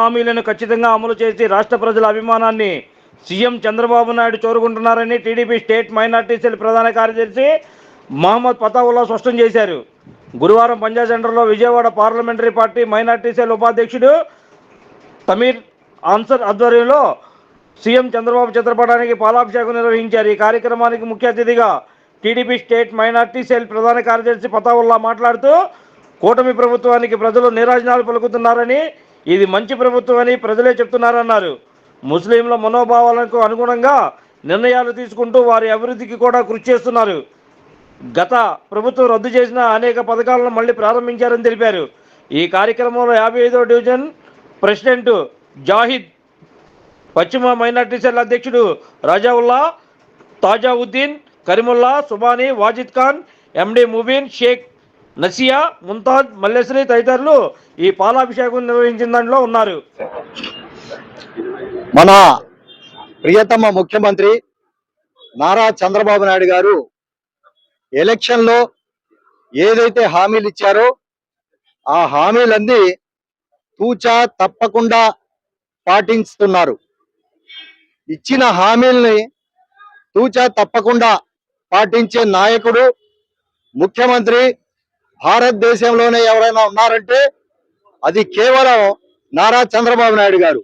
హామీలను ఖచ్చితంగా అమలు చేసి రాష్ట్ర ప్రజల అభిమానాన్ని సీఎం చంద్రబాబు నాయుడు చోరుకుంటున్నారని టీడీపీ స్టేట్ మైనార్టీ సెల్ ప్రధాన కార్యదర్శి మహమ్మద్ పతావుల్లా స్పష్టం చేశారు. గురువారం పంజాబ్ సెంటర్లో Vijayawada parliamentary party minority cell ఉపాధ్యక్షుడు సమీర్ ఆన్సర్ ఆధ్వర్యంలో సీఎం చంద్రబాబు చిత్రపటానికి పాలాభిషేకం నిర్వహించారు. ఈ కార్యక్రమానికి ముఖ్య అతిథిగా టీడీపీ స్టేట్ మైనార్టీ సెల్ ప్రధాన కార్యదర్శి పతావుల్లా మాట్లాడుతూ కూటమి ప్రభుత్వానికి ప్రజలు నీరాజనాలు పలుకుతున్నారని ఇది మంచి ప్రభుత్వం అని ప్రజలే చెప్తున్నారన్నారు. ముస్లింల మనోభావాలకు అనుగుణంగా నిర్ణయాలు తీసుకుంటూ వారి అభివృద్ధికి కూడా కృషి చేస్తున్నారు. గత ప్రభుత్వం రద్దు చేసిన అనేక పథకాలను మళ్ళీ ప్రారంభించారని తెలిపారు. ఈ కార్యక్రమంలో యాభై ఐదో డివిజన్ ప్రెసిడెంట్ జాహిద్ పశ్చిమ మైనార్టీ సెల్ అధ్యక్షుడు రాజావుల్లా తాజావుద్దీన్ కరీముల్లా సుబానీ వాజిద్ ఖాన్ ఎండి ముబీన్ షేక్ నసియా ముంతాజ్ మల్లేశ్వరి తదితరులు ఈ పాలాభిషేకం నిర్వహించిన దాంట్లో ఉన్నారు. మన ప్రియతమ ముఖ్యమంత్రి నారా చంద్రబాబు నాయుడు గారు ఎలక్షన్లో ఏదైతే హామీలు ఇచ్చారో ఆ హామీలన్నీ తూచా తప్పకుండా పాటిస్తున్నారు. ఇచ్చిన హామీల్ని తూచా తప్పకుండా పాటించే నాయకుడు ముఖ్యమంత్రి భారతదేశంలోనే ఎవరైనా ఉన్నారంటే అది కేవలం నారా చంద్రబాబు నాయుడు గారు.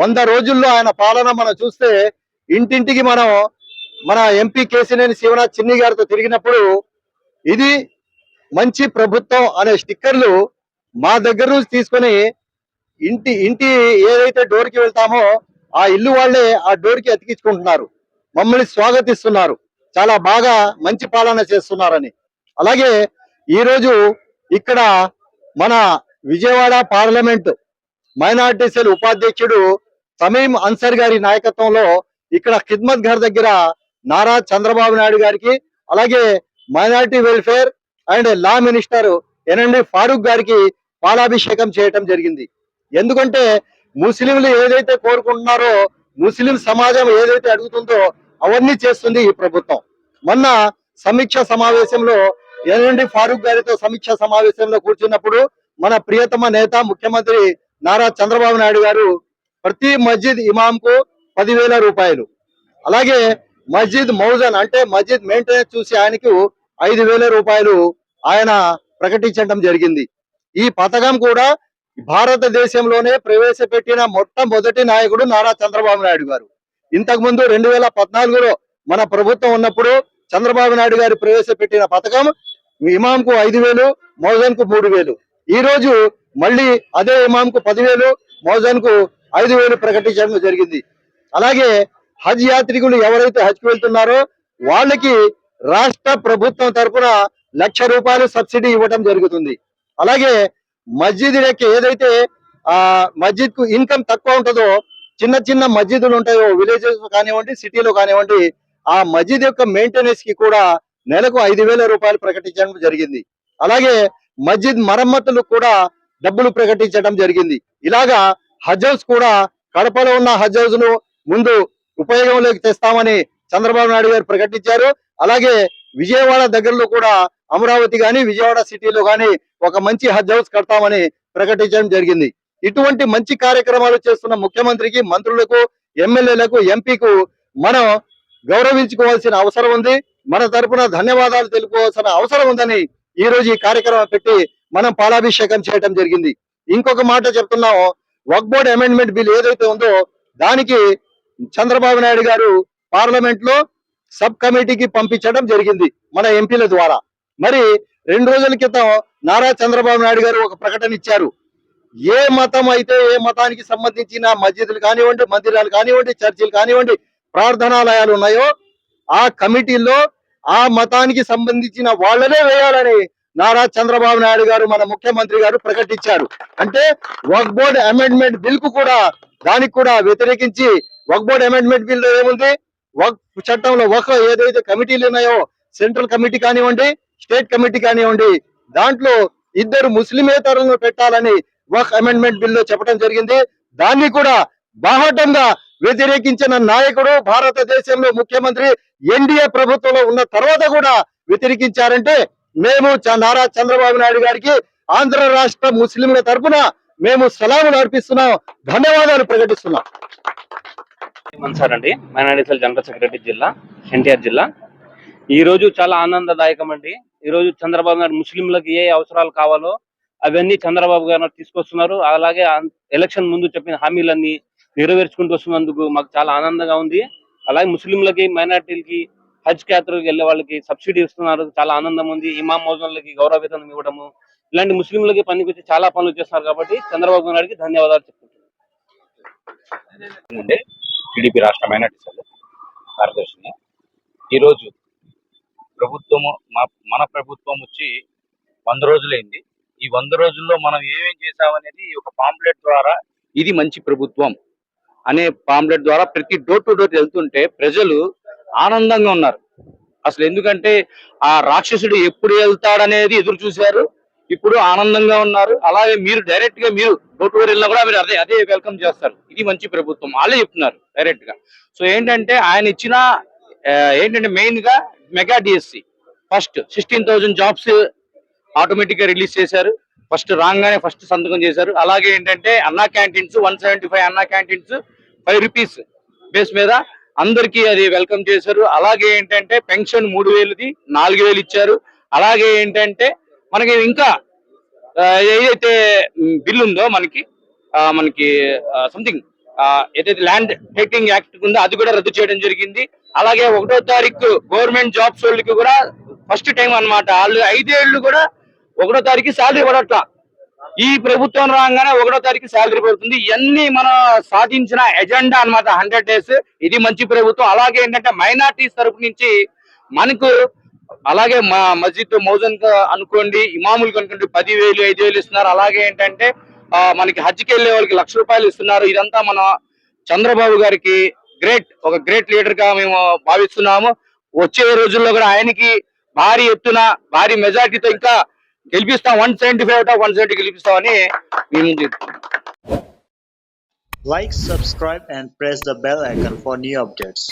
వంద రోజుల్లో ఆయన పాలన మనం చూస్తే ఇంటింటికి మనం మన ఎంపీ కేసినేని శివనాథ్ చిన్ని గారితో తిరిగినప్పుడు ఇది మంచి ప్రభుత్వం అనే స్టిక్కర్లు మా దగ్గర నుంచి తీసుకొని ఇంటి ఇంటి ఏదైతే డోర్కి వెళ్తామో ఆ ఇల్లు వాళ్ళే ఆ డోర్కి అతికించుకుంటున్నారు. మమ్మల్ని స్వాగతిస్తున్నారు. చాలా బాగా మంచి పాలన చేస్తున్నారని. అలాగే ఈరోజు ఇక్కడ మన విజయవాడ పార్లమెంట్ మైనార్టీ సెల్ ఉపాధ్యక్షుడు సమీం అన్సర్ గారి నాయకత్వంలో ఇక్కడ ఖిద్మత్ ఘర్ దగ్గర నారా చంద్రబాబు నాయుడు గారికి అలాగే minority welfare and law minister N M D Farooq గారికి పాలాభిషేకం చేయటం జరిగింది. ఎందుకంటే ముస్లింలు ఏదైతే కోరుకుంటున్నారో ముస్లిం సమాజం ఏదైతే అడుగుతుందో అవన్నీ చేస్తుంది ఈ ప్రభుత్వం. మొన్న సమీక్ష సమావేశంలో ఎల్ఎండి ఫారూక్ గారితో సమీక్ష సమావేశంలో కూర్చున్నప్పుడు మన ప్రియతమ నేత ముఖ్యమంత్రి నారా చంద్రబాబు నాయుడు గారు ప్రతి మస్జిద్ ఇమాంకు పదివేల రూపాయలు. అలాగే మస్జిద్ మౌజన్ అంటే మస్జిద్ మెయింటెనెన్స్ చూసి ఆయనకు ఐదు వేల రూపాయలు ఆయన ప్రకటించడం జరిగింది. ఈ పథకం కూడా భారతదేశంలోనే ప్రవేశపెట్టిన మొట్టమొదటి నాయకుడు నారా చంద్రబాబు నాయుడు గారు. ఇంతకు ముందు రెండు వేల పద్నాలుగులో మన ప్రభుత్వం ఉన్నప్పుడు చంద్రబాబు నాయుడు గారు ప్రవేశపెట్టిన పథకం ఇమాంకు ఐదు వేలు మౌజాన్కు మూడు వేలు. ఈ రోజు మళ్ళీ అదే ఇమాంకు పదివేలు మౌజాన్కు ఐదు వేలు ప్రకటించడం జరిగింది. అలాగే హజ్ యాత్రికులు ఎవరైతే హజ్కి వెళ్తున్నారో వాళ్ళకి రాష్ట్ర ప్రభుత్వం తరఫున లక్ష రూపాయలు సబ్సిడీ ఇవ్వడం జరుగుతుంది. అలాగే మస్జిద్ యొక్క ఏదైతే ఆ మస్జిద్కు ఇన్కమ్ తక్కువ ఉంటుందో చిన్న చిన్న మస్జిద్లు ఉంటాయో విలేజెస్ కానివ్వండి సిటీలో కానివ్వండి ఆ మస్జిద్ యొక్క మెయింటెనెన్స్కి కూడా నెలకు ఐదు వేల రూపాయలు ప్రకటించడం జరిగింది. అలాగే మస్జిద్ మరమ్మతులు కూడా డబ్బులు ప్రకటించడం జరిగింది. ఇలాగా హజ్ హౌస్ కూడా కడపలో ఉన్న హజ్ హౌస్ను ముందు ఉపయోగంలోకి తెస్తామని చంద్రబాబు నాయుడు గారు ప్రకటించారు. అలాగే విజయవాడ దగ్గరలో కూడా అమరావతి గాని విజయవాడ సిటీలో గాని ఒక మంచి హజ్ హౌస్ కడతామని ప్రకటించడం జరిగింది. ఇటువంటి మంచి కార్యక్రమాలు చేస్తున్న ముఖ్యమంత్రికి మంత్రులకు ఎమ్మెల్యేలకు ఎంపీకు మనం గౌరవించుకోవాల్సిన అవసరం ఉంది. మన తరపున ధన్యవాదాలు తెలుపుకోవాల్సిన అవసరం ఉందని ఈ రోజు ఈ కార్యక్రమం పెట్టి మనం పాలాభిషేకం చేయడం జరిగింది. ఇంకొక మాట చెప్తున్నాం. వక్ బోర్డ్ అమెండ్మెంట్ బిల్ ఏదైతే ఉందో దానికి చంద్రబాబు నాయుడు గారు పార్లమెంట్లో సబ్ కమిటీకి పంపించడం జరిగింది మన ఎంపీల ద్వారా. మరి రెండు రోజుల క్రితం నారా చంద్రబాబు నాయుడు గారు ఒక ప్రకటన ఇచ్చారు. ఏ మతం అయితే ఏ మతానికి సంబంధించిన మస్జిదులు కానివ్వండి మందిరాలు కానివ్వండి చర్చిలు కానివ్వండి ప్రార్థనాలయాలు ఉన్నాయో ఆ కమిటీల్లో ఆ మతానికి సంబంధించిన వాళ్ళనే వేయాలని నారా చంద్రబాబు నాయుడు గారు మన ముఖ్యమంత్రి గారు ప్రకటించారు. అంటే వక్ బోర్డ్ అమెండ్మెంట్ బిల్కు కూడా దానికి కూడా వ్యతిరేకించి వక్ బోర్డ్ అమెండ్మెంట్ బిల్లో ఏముంది? వక్ చట్టంలో ఒక ఏదైతే కమిటీలు ఉన్నాయో సెంట్రల్ కమిటీ కానివ్వండి స్టేట్ కమిటీ కానివ్వండి దాంట్లో ఇద్దరు ముస్లిమేతరులను పెట్టాలని వక్ అమెండ్మెంట్ బిల్లో చెప్పడం జరిగింది. దాన్ని కూడా బాహటంగా వ్యతిరేకించిన నాయకుడు భారతదేశంలో ముఖ్యమంత్రి ఎన్డీఏ ప్రభుత్వంలో ఉన్న తర్వాత కూడా వ్యతిరేకించారంటే మేము నారా చంద్రబాబు నాయుడు గారికి ఆంధ్ర రాష్ట్ర ముస్లింల తరపున మేము సలాములు అర్పిస్తున్నాం ధన్యవాదాలు ప్రకటిస్తున్నాం. సార్ అండి. మైనారిటీల జనరల్ సెక్రటరీ జిల్లా ఎన్టీఆర్ జిల్లా. ఈ రోజు చాలా ఆనందదాయకం అండి ఈ రోజు చంద్రబాబు నాయుడు ముస్లింలకు ఏ అవసరాలు కావాలో అవన్నీ చంద్రబాబు గారు తీసుకొస్తున్నారు. అలాగే ఎలక్షన్ ముందు చెప్పిన హామీలన్నీ నెరవేర్చుకుంటూ వస్తున్నందుకు మాకు చాలా ఆనందంగా ఉంది. అలాగే ముస్లింలకి మైనార్టీలకి హజ్ యాత్రలకు వెళ్ళే వాళ్ళకి సబ్సిడీ ఇస్తున్నారు. చాలా ఆనందం ఉంది. ఇమాం మోజన్లకి గౌరవ వేతనం ఇవ్వడము. ఇలాంటి ముస్లింలకి పనికొచ్చి చాలా పనులు చేస్తున్నారు కాబట్టి చంద్రబాబు నాయుడికి ధన్యవాదాలు చెప్తున్నాను. టీడీపీ రాష్ట్ర మైనార్టీ సెల్ కార్యదర్శిని ఈరోజు ప్రభుత్వము మా మన ప్రభుత్వం వచ్చి వంద రోజులైంది. ఈ వంద రోజుల్లో మనం ఏమేం చేసామనేది ఒక పాంప్లెట్ ద్వారా ఇది మంచి ప్రభుత్వం. అనే పాంప్లెట్ ద్వారా ప్రతి డోర్ టు డోర్ వెళ్తుంటే ప్రజలు ఆనందంగా ఉన్నారు. అసలు ఎందుకంటే ఆ రాక్షసుడు ఎప్పుడు వెళ్తాడనేది ఎదురు చూశారు ఇప్పుడు ఆనందంగా ఉన్నారు. అలాగే మీరు డైరెక్ట్గా మీరు డోర్ టు డోర్ వెళ్ళినా కూడా మీరు అదే అదే వెల్కమ్ చేస్తారు. ఇది మంచి ప్రభుత్వం. వాళ్ళే చెప్తున్నారు డైరెక్ట్గా సో ఏంటంటే ఆయన ఇచ్చిన ఏంటంటే మెయిన్గా mega DSC first sixteen thousand jobs ఆటోమేటిక్గా రిలీజ్ చేశారు. ఫస్ట్ రాగానే ఫస్ట్ సంతకం చేశారు. అలాగే ఏంటంటే Anna canteens one seventy five Anna canteens five rupees base మీద అందరికీ అది వెల్కమ్ చేశారు. అలాగే ఏంటంటే పెన్షన్ మూడు వేలుది నాలుగు వేలు ఇచ్చారు. అలాగే ఏంటంటే మనకి ఇంకా ఏదైతే బిల్ ఉందో మనకి మనకి సంథింగ్ ఏదైతే ల్యాండ్ టేకింగ్ యాక్ట్ ఉందో అది కూడా రద్దు చేయడం జరిగింది. అలాగే ఒకటో తారీఖు గవర్నమెంట్ జాబ్స్ వాళ్ళకి కూడా ఫస్ట్ టైం అన్నమాట. వాళ్ళు ఐదేళ్ళు కూడా ఒకటో తారీఖు శాలరీ పడట్లా. ఈ ప్రభుత్వం రాగానే ఒకటో తారీఖు శాలరీ పడుతుంది. ఇవన్నీ మనం సాధించిన ఎజెండా అన్నమాట హండ్రెడ్ డేస్. ఇది మంచి ప్రభుత్వం. అలాగే ఏంటంటే మైనార్టీస్ తరపు నుంచి మనకు అలాగే మా మస్జిద్ మౌజన్ అనుకోండి ఇమాములు అనుకోండి పదివేలు ఐదు వేలు ఇస్తున్నారు. అలాగే ఏంటంటే మనకి హజ్కి వెళ్ళే వాళ్ళకి లక్ష రూపాయలు ఇస్తున్నారు. ఇదంతా మన చంద్రబాబు గారికి గ్రేట్. ఒక గ్రేట్ లీడర్గా మేము భావిస్తున్నాము. వచ్చే రోజుల్లో కూడా ఆయనకి భారీ ఎత్తున భారీ మెజార్టీతో ఇంకా గెలిపిస్తాం one seventy five one seventy గెలిపిస్తామని మేము చెప్తున్నాం Like, subscribe, and press the bell icon for new updates.